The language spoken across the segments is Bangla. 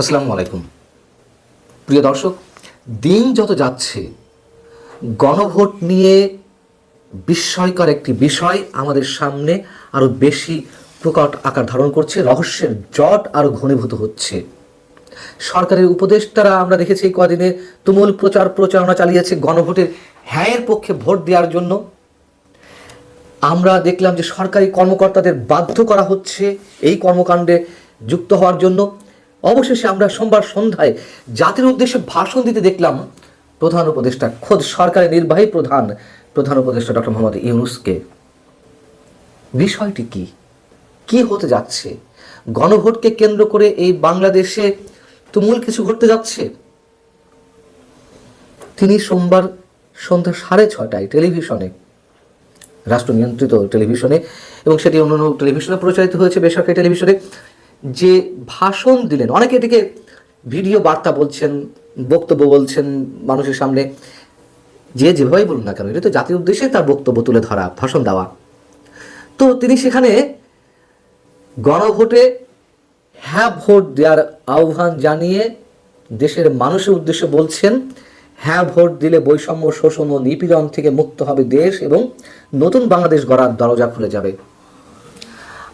আসসালামু আলাইকুম। প্রিয় দর্শক, দিন যত যাচ্ছে, গণভোট নিয়ে বিস্ময়কর একটি বিষয় আমাদের সামনে আরও বেশি প্রকট আকার ধারণ করছে, রহস্যের জট আরও ঘনীভূত হচ্ছে। সরকারের উপদেষ্টারা, আমরা দেখেছি এই কদিনে তুমুল প্রচার প্রচারণা চালিয়েছে গণভোটের হ্যাঁয়ের পক্ষে ভোট দেওয়ার জন্য। আমরা দেখলাম যে সরকারি কর্মকর্তাদের বাধ্য করা হচ্ছে এই কর্মকাণ্ডে যুক্ত হওয়ার জন্য। অবশেষে আমরা সোমবার সন্ধ্যায় জাতির উদ্দেশ্যে ভাষণ দিতে দেখলাম প্রধান উপদেষ্টা, খোদ সরকারের নির্বাহী প্রধান প্রধান উপদেষ্টা ডক্টর মোহাম্মদ ইউনুসকে। বিষয়টি কি? কি হতে যাচ্ছে? গণভোটকে কেন্দ্র করে এই বাংলাদেশে তুমুল কিছু ঘটতে যাচ্ছে? তিনি সোমবার সন্ধ্যা সাড়ে ছটায় টেলিভিশনে রাষ্ট্র নিয়ন্ত্রিত টেলিভিশনে এবং সেটি অন্যান্য টেলিভিশনে প্রচারিত হয়েছে বেসরকারি টেলিভিশনে যে ভাষণ দিলেন, অনেকে এটিকে ভিডিও বার্তা বলছেন, বক্তব্য বলছেন মানুষের সামনে, যে যেভাবেই বলুন না কেন, এটা তো জাতির উদ্দেশ্যে তার বক্তব্য তুলে ধরা, ভাষণ দেওয়া। তো তিনি সেখানে গণভোটে হ্যাঁ ভোট দেওয়ার আহ্বান জানিয়ে দেশের মানুষের উদ্দেশ্যে বলছেন হ্যাঁ ভোট দিলে বৈষম্য, শোষণ ও নিপীড়ন থেকে মুক্ত হবে দেশ এবং নতুন বাংলাদেশ গড়ার দরজা খুলে যাবে।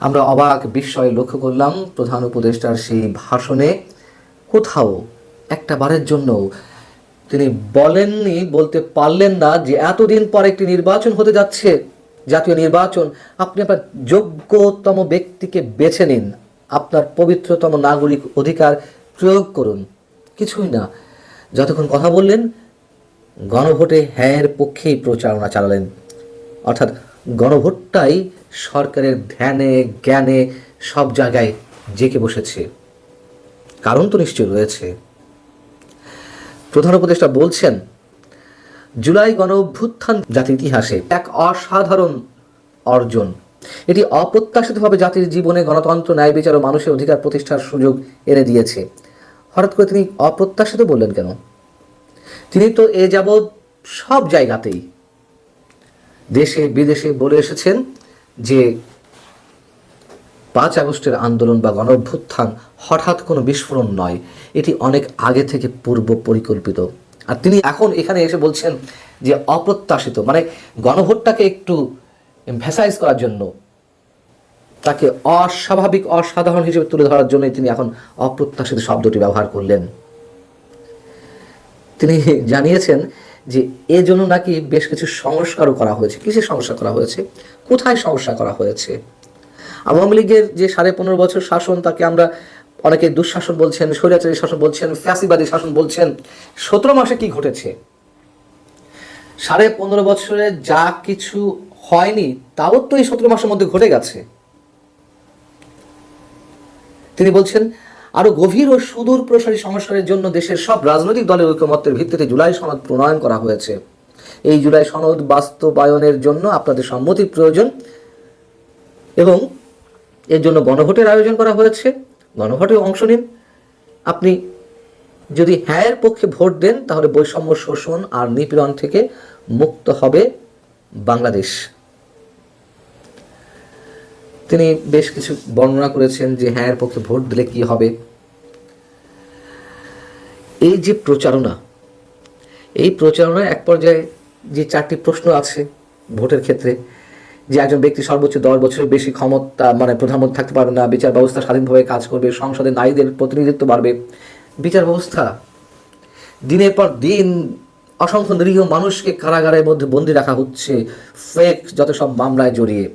আমরা অবাক বিস্ময়ে লক্ষ্য করলাম প্রধান উপদেষ্টার সেই ভাষণে কোথাও একটা বারের জন্য তিনি বলেননি, বলতে পারলেন না যে এতদিন পর একটি নির্বাচন হতে যাচ্ছে। জাতীয় নির্বাচন, আপনি আপনার যোগ্যতম ব্যক্তিকে বেছে নিন, আপনার পবিত্রতম নাগরিক অধিকার প্রয়োগ করুন। কিছুই না। যতক্ষণ কথা বললেন, গণভোটে হ্যাঁর পক্ষেই প্রচারণা চালালেন। অর্থাৎ গণভোটটাই সরকারের ধ্যানে, জ্ঞানে সব জায়গায় জেকে বসেছে। কারণ তো নিশ্চয় রয়েছে। প্রধান উপদেষ্টা বলছেন, জুলাই গণ অভ্যুত্থান জাতির ইতিহাসে এক অসাধারণ অর্জন। এটি অপ্রত্যাশিতভাবে জাতির জীবনে গণতন্ত্র, ন্যায় বিচার ও মানুষের অধিকার প্রতিষ্ঠার সুযোগ এনে দিয়েছে। হঠাৎ করে তিনি অপ্রত্যাশিত বললেন কেন? তিনি তো এ যাবৎ সব জায়গাতেই দেশে, বিদেশে বলে এসেছেন যে পাঁচ আগস্টের আন্দোলন বা গণ অভ্যুত্থান হঠাৎ কোনো বিস্ফোরণ নয়, এটি অনেক আগে থেকে পূর্ব পরিকল্পিত। আর তিনি এখন এখানে এসে বলছেন যে অপ্রত্যাশিত মানে গণভোটটাকে একটু ভ্যাসাইজ করার জন্য, তাকে অস্বাভাবিক, অসাধারণ হিসেবে তুলে ধরার জন্য তিনি এখন অপ্রত্যাশিত শব্দটি ব্যবহার করলেন। তিনি জানিয়েছেন যে এজন্য নাকি বেশ কিছু সংস্কারও করা হয়েছে। কিসের সংস্কার করা হয়েছে? কোথায় সংস্কার করা হয়েছে? আওয়ামী লীগের যে সাড়ে পনেরো বছর শাসন, তাকে আমরা অনেকে দুঃশাসন বলছেন, স্বৈরাচারী শাসন বলছেন, ফ্যাসিবাদী শাসন বলছেন, সতেরো মাসে কি ঘটেছে? সাড়ে পনেরো বছরে যা কিছু হয়নি, তাও তো এই সতেরো মাসের মধ্যে ঘটে গেছে। তিনি বলছেন আরও গভীর ও সুদূর প্রসারী সংস্কারের জন্য দেশের সব রাজনৈতিক দলের ঐকমত্যের ভিত্তিতে জুলাই সনদ প্রণয়ন করা হয়েছে। এই জুলাই সনদ বাস্তবায়নের জন্য আপনাদের সম্মতির প্রয়োজন এবং এর জন্য গণভোটের আয়োজন করা হয়েছে। গণভোটে অংশ নিন। আপনি যদি হ্যাঁয়ের পক্ষে ভোট দেন, তাহলে বৈষম্য শোষণ আর নিপীড়ন থেকে মুক্ত হবে বাংলাদেশ। তিনি বেশ কিছু বর্ণনা করেছেন যে হ্যাঁ এর পক্ষে ভোট দিলে কি হবে। এই যে প্রচারণা, এই প্রচারণায় এক পর্যায়ে যে চারটি প্রশ্ন আছে ভোটের ক্ষেত্রে, যে একজন ব্যক্তি সর্বোচ্চ দশ বছরের বেশি ক্ষমতা মানে প্রধানমন্ত্রী থাকতে পারবে না, বিচার ব্যবস্থা স্বাধীনভাবে কাজ করবে, সংসদে নারীদের প্রতিনিধিত্ব বাড়বে, বিচার ব্যবস্থা দিনের পর দিন অসংখ্য নিরীহ মানুষকে কারাগারের মধ্যে বন্দি রাখা হচ্ছে ফেক যত সব মামলায় জড়িয়ে।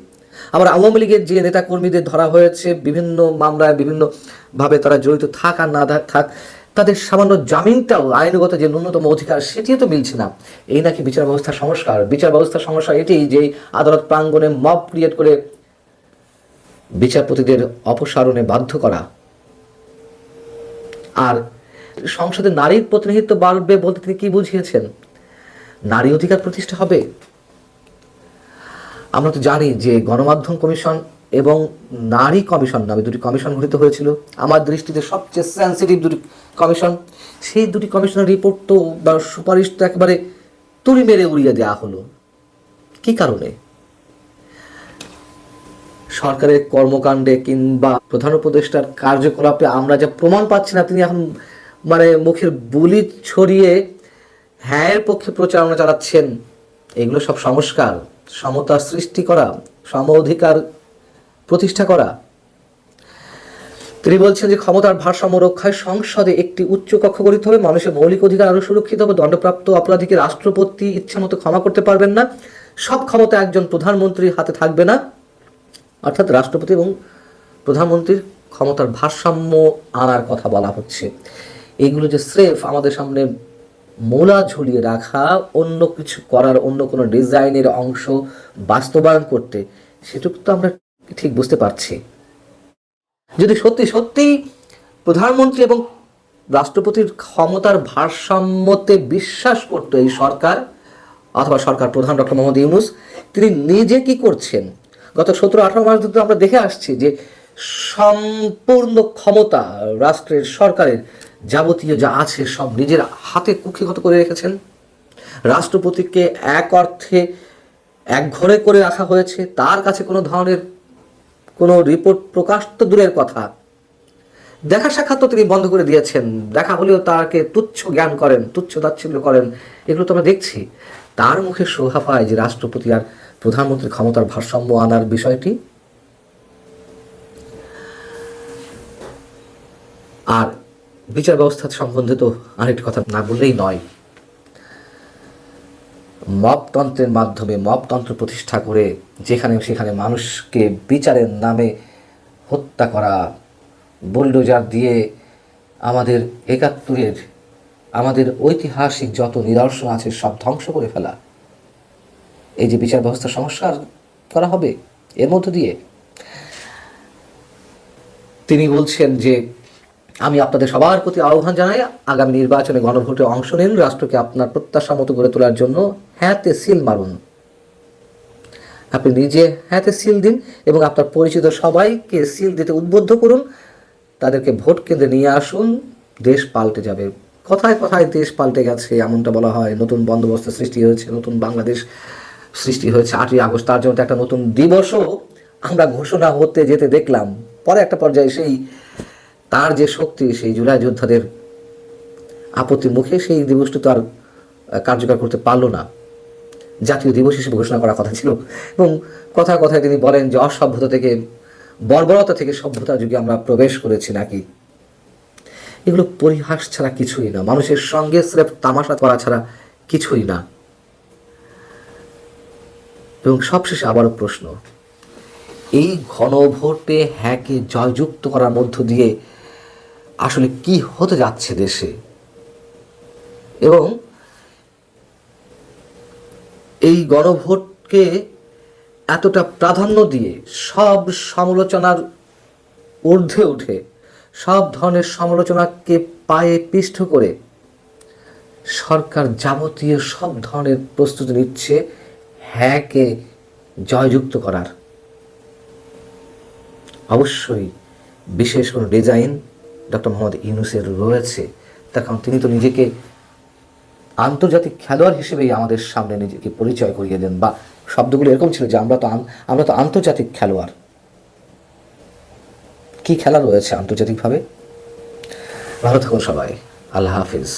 আবার আওয়ামী লীগের যে নেতা কর্মীদের ধরা হয়েছে, বিভিন্ন মামলায় বিভিন্নভাবে তারা জড়িত থাক আর না থাক তাদের সামান্য জামিনটাও আইনগত যে ন্যূনতম অধিকার সেটিও তো মিলছে না। এই নাকি বিচার ব্যবস্থার সংস্কার? বিচার ব্যবস্থার সমস্যা এটি যে আদালত প্রাঙ্গণে মব ক্রিয়েট করে বিচারপতিদের অপসারণে বাধ্য করা। আর সংসদে নারীর প্রতিনিধিত্ব বাড়বে বলতে তিনি কি বুঝিয়েছেন? নারী অধিকার প্রতিষ্ঠা হবে? আমরা তো জানি যে গণমাধ্যম কমিশন এবং নারী কমিশন নামে দুটি কমিশন গঠিত হয়েছিল। আমার দৃষ্টিতে সবচেয়ে সেন্সিটিভ দুটি কমিশন। সেই দুটি কমিশনের রিপোর্ট তো বা সুপারিশ তো একেবারে তুড়ি মেরে উড়িয়ে দেওয়া হলো। কি কারণে? সরকারের কর্মকাণ্ডে কিংবা প্রধান উপদেষ্টার কার্যকলাপে আমরা যা প্রমাণ পাচ্ছি না, তিনি এখন মানে মুখের বুলি ছড়িয়ে হ্যাঁয়ের পক্ষে প্রচারণা চালাচ্ছেন, এগুলো সব সংস্কার। সমতার সৃষ্টি করা সম অধিকার প্রতিষ্ঠা করা। তিনি বলছেন যে ক্ষমতার ভারসাম্য রক্ষায় সংসদে একটি উচ্চ কক্ষ গঠিত হবে মানুষের মৌলিক অধিকার আরও সুরক্ষিত হবে, দণ্ডপ্রাপ্ত অপরাধীকে রাষ্ট্রপতি ইচ্ছামতো ক্ষমা করতে পারবেন না, সব ক্ষমতা একজন প্রধানমন্ত্রীর হাতে থাকবে না। অর্থাৎ রাষ্ট্রপতি এবং প্রধানমন্ত্রীর ক্ষমতার ভারসাম্য আনার কথা বলা হচ্ছে। এগুলো যে স্রেফ আমাদের সামনে মোলা ঝুলিয়ে রাখা, অন্য কিছু করার, অন্য কোনো ডিজাইনের অংশ বাস্তবায়ন করতে, সেটুকু তো আমরা ঠিক বুঝতে পারছি। যদি সত্যি সত্যি প্রধানমন্ত্রী এবং রাষ্ট্রপতির ক্ষমতার ভারসাম্যতে বিশ্বাস করতো এই সরকার, অথবা সরকার প্রধান ডক্টর মোহাম্মদ ইউনুস, তিনি নিজে কি করছেন? গত সতেরো, আঠারো মাস ধরে আমরা দেখে আসছি যে সম্পূর্ণ ক্ষমতা রাষ্ট্রের সরকারের যাবতীয় যা আছে সব নিজের হাতে কুক্ষিগত করে রেখেছেন। রাষ্ট্রপতিকে এক অর্থে, এক ঘরে করে রাখা হয়েছে। তার কাছে কোনো ধরনের কোনো রিপোর্ট প্রকাশ তো দূরের কথা। দেখা সাক্ষাৎ তো তিনি বন্ধ করে দিয়েছেন। দেখা হলেও তাকে তুচ্ছ জ্ঞান করেন, তুচ্ছ তাচ্ছিল্য করেন। এগুলো তো আমরা দেখছি। তার মুখে শোভা পায় যে রাষ্ট্রপতি আর প্রধানমন্ত্রীর ক্ষমতার ভারসাম্য আনার বিষয়টি। আর বিচার ব্যবস্থা সম্বন্ধে তো আরেকটি কথা না বললেই নয়। মপতন্ত্রের মাধ্যমে মপতন্ত্র প্রতিষ্ঠা করে যেখানে সেখানে মানুষকে বিচারের নামে হত্যা করা, বুলডোজার দিয়ে আমাদের একাত্তরের, আমাদের ঐতিহাসিক যত নিদর্শন আছে সব ধ্বংস করে ফেলা। এই যে বিচার ব্যবস্থা সংস্কার করা হবে, এর মধ্য দিয়ে। তিনি বলছেন যে আমি আপনাদের সবার প্রতি আহ্বান জানাই, আগামী নির্বাচনে গণভোটে অংশ নিন, রাষ্ট্রকে আপনার প্রত্যাশা মতো গড়ে তোলার জন্য হ্যাঁতে সিল মারুন। আপনি নিজে হ্যাঁতে সিল দিন এবং আপনার পরিচিত সবাইকে সিল দিতে উদ্বুদ্ধ করুন। তাদেরকে ভোট কেন্দ্রে নিয়ে আসুন, দেশ পাল্টে যাবে। কথায় কথায় দেশ পাল্টে গেছে, এমনটা বলা হয়। নতুন বন্দোবস্ত সৃষ্টি হয়েছে, নতুন বাংলাদেশ সৃষ্টি হয়েছে আটই আগস্ট। তার জন্য একটা নতুন দিবসও আমরা ঘোষণা হতে যেতে দেখলাম। পরে একটা পর্যায়ে সেই তার যে শক্তি, সেই জুলাই যোদ্ধাদের আপত্তির মুখে সেই দিবসটি তো আর কার্যকর করতে পারল না। জাতীয় দিবস হিসেবে ঘোষণা করার কথা ছিল। এবং কথায় কথায় তিনি বলেন যে, অসভ্যতা থেকে, বর্বরতা থেকে সভ্যতার যুগে আমরা প্রবেশ করেছি নাকি? এগুলো পরিহাস ছাড়া কিছুই না। মানুষের সঙ্গে স্রেফ তামাশা করা ছাড়া কিছুই না। এবং সবশেষে আবারও প্রশ্ন, এই ঘনভোটে হ্যাঁকে জয়যুক্ত করার মধ্য দিয়ে আসলে কি হতে যাচ্ছে দেশে? এবং এই গণভোটকে এতটা প্রাধান্য দিয়ে সব সমালোচনার ঊর্ধ্বে উঠে, সব ধরনের সমালোচনাকে পায়ে পিষ্ঠ করে সরকার যাবতীয় সব ধরনের প্রস্তুতি নিচ্ছে হ্যাঁকে জয়যুক্ত করার। অবশ্যই বিশেষ কোনো ডিজাইন ডক্টর মোহাম্মদ ইউনুসের রয়েছে। তার কারণ তিনি তো নিজেকে আন্তর্জাতিক খেলোয়াড় হিসেবেই আমাদের সামনে নিজেকে পরিচয় করিয়ে দেন বা শব্দগুলো এরকম ছিল যে আমরা তো আমরা তো আন্তর্জাতিক খেলোয়াড়। কি খেলা রয়েছে আন্তর্জাতিকভাবে? ভালো থাকুন সবাই। আল্লাহ হাফিজ।